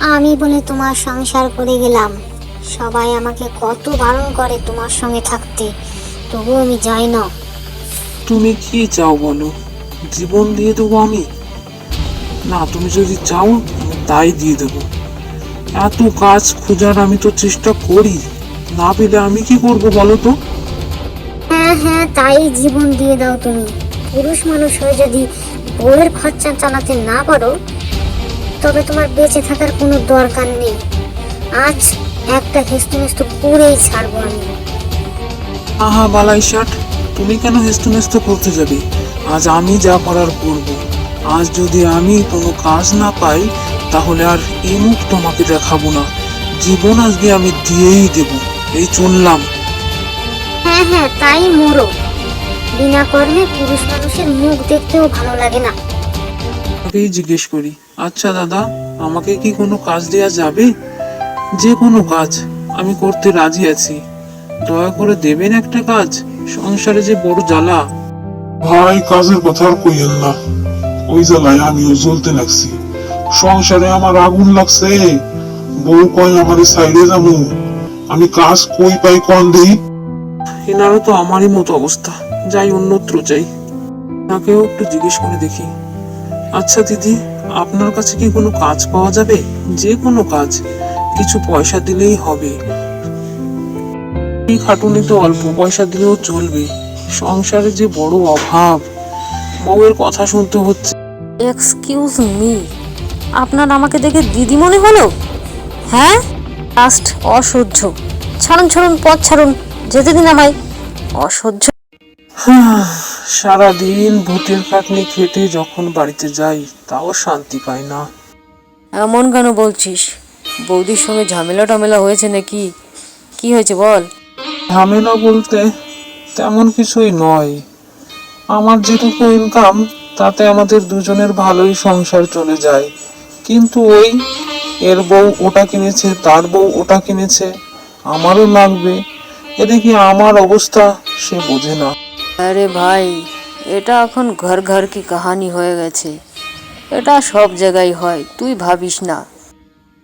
আমি বলে তোমার সংসার করে গেলাম। সবাই আমাকে কত বারণ করে তোমার সঙ্গে থাকতে তবুও আমি যাই না। তুমি কি চাও বলো? জীবন দিয়ে দেবো আমি? না তুমি যদি চাও তাই দিয়ে দেবো। এত কাজ খোঁজার আমি তো চেষ্টা করি। না পেলে আমি কি করব বলো তো? হ্যাঁ হ্যাঁ তাই জীবন দিয়ে দাও তুমি। পুরুষ মানুষ হয়ে যদি বউয়ের খরচা চালাতে না পারো তবে তোমার বেঁচে থাকার কোনো দরকার নেই। আজ একটা হেস্তনেস্ত করেই ছাড়বো আমি। আহা বালাই ষাট তুমি কেন হেস্ত নেস্ত করতে যাবে? আজ আমি যা করার করব। আজ যদি আমি কোনো কাজ না পাই তাহলে আর এই মুখ তোমাকে দেখাবো না। জীবন আজকে আমি দিয়েই দেব এই চললাম। হ্যাঁ হ্যাঁ তাই মোরো বিনা কর্মে পুরুষ মানুষের মুখ দেখতেও ভালো লাগে না। তাকেই জিজ্ঞেস করি আচ্ছা দাদা আমাকে কি কোনো কাজ দেয়া যাবে? যে কোনো কাজ আমি করতে রাজি আছি। দয়া করে দেবেন একটা কাজ সংসারে যে বড় জ্বালা। ভাই কাজের কথা আর কইয়েন না। ওই জ্বালায় আমিও জ্বলতে লাগছি। সংসারে আমার আগুন লাগছে। বউ কয় আমার সাইডে যাব। আমি কাজ কই পাই কন দেই? এনারও তো আমারই মতো অবস্থা। যাই অন্যত্র যাই। তাকেও একটু জিজ্ঞেস করে দেখি। আচ্ছা দিদি আপনার কাছে কি কোনো কাজ পাওয়া যাবে? যে কোনো কাজ। কিছু পয়সা দিলেই হবে। এই খাটুনি তো অল্প পয়সা দিলেও চলবে। সংসারে যে বড় অভাব। বউয়ের কথা শুনতে হচ্ছে। এক্সকিউজ মি আপনার আমাকে দেখে দিদি মনে হলো? হ্যাঁ? লাস্ট অসহ্য। ছাড়ুন ছাড়ুন পথ ছাড়ুন। যেতে দিন আমায় অসহ্য সারাদিন ভূতের খাটনি খেটে যখন বাড়িতে যাই তাও শান্তি পাই না। এমন কেন বলছিস? বৌদির সঙ্গে ঝামেলা টামেলা হয়েছে নাকি? কি হয়েছে বল? ঝামেলা বলতে তেমন কিছুই নয়। আমার যেটুকু ইনকাম তাতে আমাদের দুজনের ভালোই সংসার চলে যায়। কিন্তু ওই এর বউ ওটা কিনেছে তার বউ ওটা কিনেছে আমারও লাগবে। এদিকে আমার অবস্থা সে বোঝে না। আরে ভাই এটা এখন ঘর ঘর কি কাহানি হয়ে গেছে? এটা সব জায়গায় হয় তুই ভাবিস না।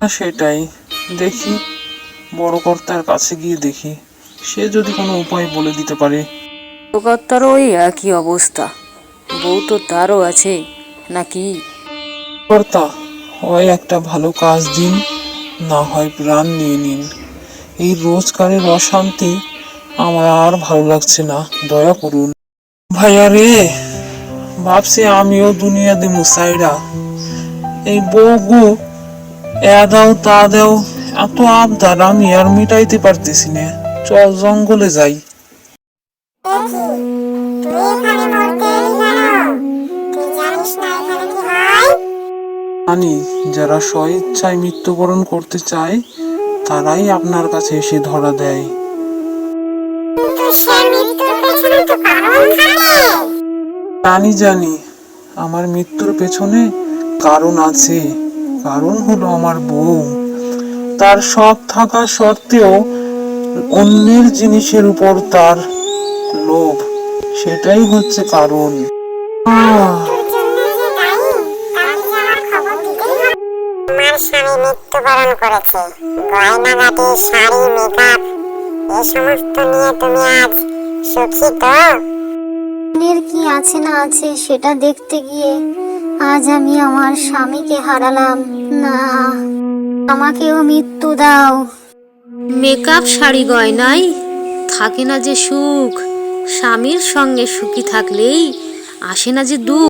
সেটাই। দেখি বড় কর্তার কাছে গিয়ে দেখি। সে যদি কোনো উপায় বলে দিতে পারে। কলকাতারও ওই একই অবস্থা। বউ তো তারও আছে নাকি? কর্তা হয় একটা ভালো কাজ দিন না হয় প্রাণ নিয়ে নিন। এই রোজগারের অশান্তি আমার আর ভালো লাগছে না দয়া করুন। ভাইয়া রে ভাবছি আমিও দুনিয়া দি মুসাইরা এই বউগু এ দাও তা দাও এত আবদার আমি আর মিটাইতে পারতেছি না। চল জঙ্গলে যাই। জানি যারা স্ব ইচ্ছায় মৃত্যুবরণ করতে চায় তারাই আপনার কাছে এসে ধরা দেয়। জানি জানি, আমার মৃত্যুর পেছনে কারণ আছে। কারণ হলো আমার বউ। তার সব থাকা সত্ত্বেও অন্যের জিনিসের উপর তার লোভ, সেটাই হচ্ছে কারণ। মৃত্যুবরণ করেছে। শাড়ি, মেকআপ এ সমস্ত নিয়ে তুমি আজ সুখী তো? মনের কি আছে না আছে সেটা দেখতে গিয়ে আজ আমি আমার স্বামীকে হারালাম। না আমাকেও মৃত্যু দাও। মেকআপ শাড়ি গয়নায় থাকে না যে সুখ স্বামীর সঙ্গে সুখী থাকলেই আসে না যে দুঃখ।